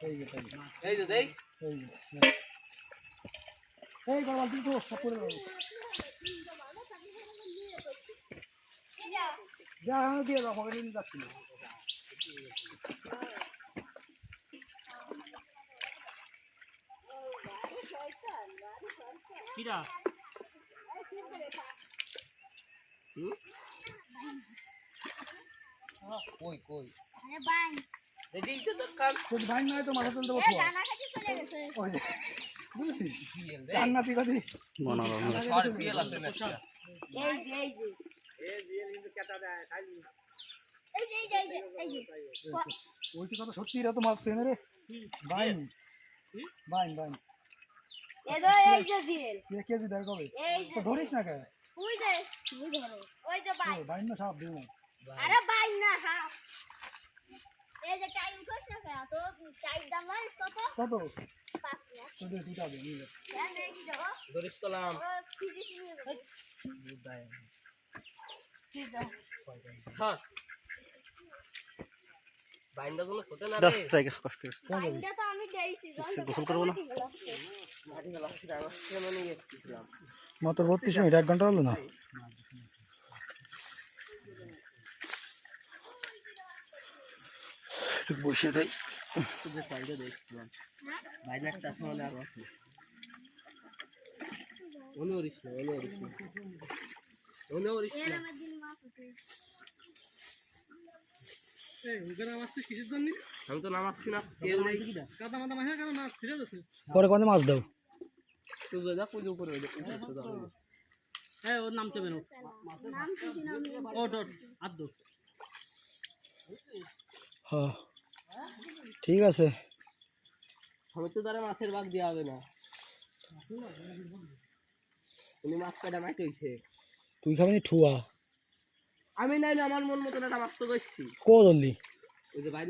এই যে তাই দেই এই যে এই গড় বালতি তো সব করে দাও যা আমি কই কই বাই তোর ভাই নয় তো মাথা তুলতে এ বসবো দানা খাতে চলে গেছে। ওই যে, বুঝছিস? সিএল রে। রান্নাতি কাটি সর সিএল আছে না এই যে এই যে। এই যে এই যে এই যে এই যে। বলছি কথা সত্যি এরা তো মাছ চেনে রে। বাইন। বাইন বাইন। কেজি দেয় কবে? তো ধরিস না কে? ওই যে ওই ধরো। ওই যে বাই বাইন না সাপ দিও না আরে না হ্যাঁ এই যে না তো দাম কত? কত? পাঁচ দুটা হবে নিয়ে। হ্যাঁ কলাম। হ্যাঁ। বাইন্দা কোনো ছোট না দাও রে। জায়গা কষ্ট বাইন্দা তো আমি দেইছি গোসল করব না? মাটি ফেলা হচ্ছে আমার কেন নিয়ে গেছিলাম মাত্র বত্রিশ মিনিট এক ঘণ্টা হলো না একটু বসে দেয় তোদের সাইডে দেখছিলাম বাইরে একটা সময় আর আছে মনে করিস না মনে করিস না মনে করিস এর না আমার দিন মাছ উঠে আমি তো নামাচ্ছি না কেউ নেই পরে কত মাছ দাও। হ্যাঁ ওর নাম চেপে নাও নাম কি নাম ওট ওট আর দো হ্যাঁ ঠিক আছে। আমি তো তারা মাছের ভাগ দেওয়া হবে না। উনি মাছ কাটা মাইতে হইছে? তুই খাবি ঠুয়া? আমি নাইলে আমার মন মতন একটা মাছ তো ধরছি কো ধরলি? ওই যে বাইর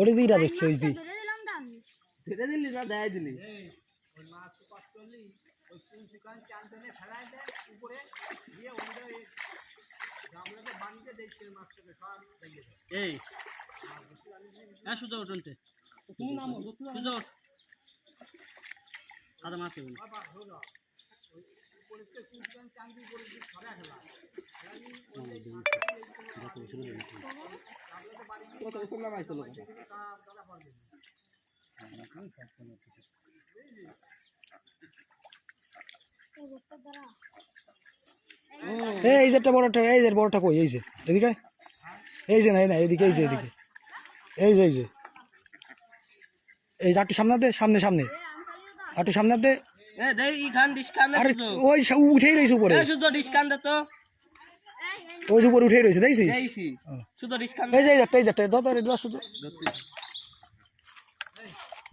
ওটি দিটা দেখছি ওই দি ধরে দিলাম তো আমি ধরে দিলি না দেয় দিলি। এই। হ্যাঁ সুজা ওটনতে সুজা ওঠ। আর মাছ হবে না। কত এই রোদটা দাঁড়া এই যে একটা বড়টা এই যে বড়টা কই? এই যে এদিকে? এই যে না না এদিকে এই যে এদিকে। এই যে এই যে। এই যে একটু সামনে দে সামনে সামনে। একটু সামনে দে। আরে ওই উঠেই রয়েছে উপরে। উপরে উঠেই রয়েছে দেখছিস? এই যে এই যে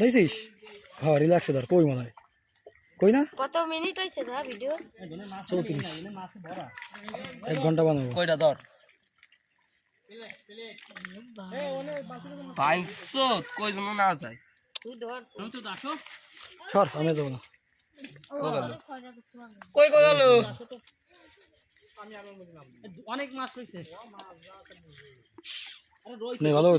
দেখছিস? হ্যাঁ রিল্যাক্সে ধর কই মনে হয়? কই না? কত মিনিট হইছে দা ভিডিও চৌত্রিশ। এক ঘণ্টা বানাবো। কয়টা ধর? পাঁচশো। কই জন্য না যায়। তুই ধর। আমি তো আসো সর আমি যাব না। কই কই গেল অনেক মাছ হয়েছে আরে রয়েছে নে ভালো হবে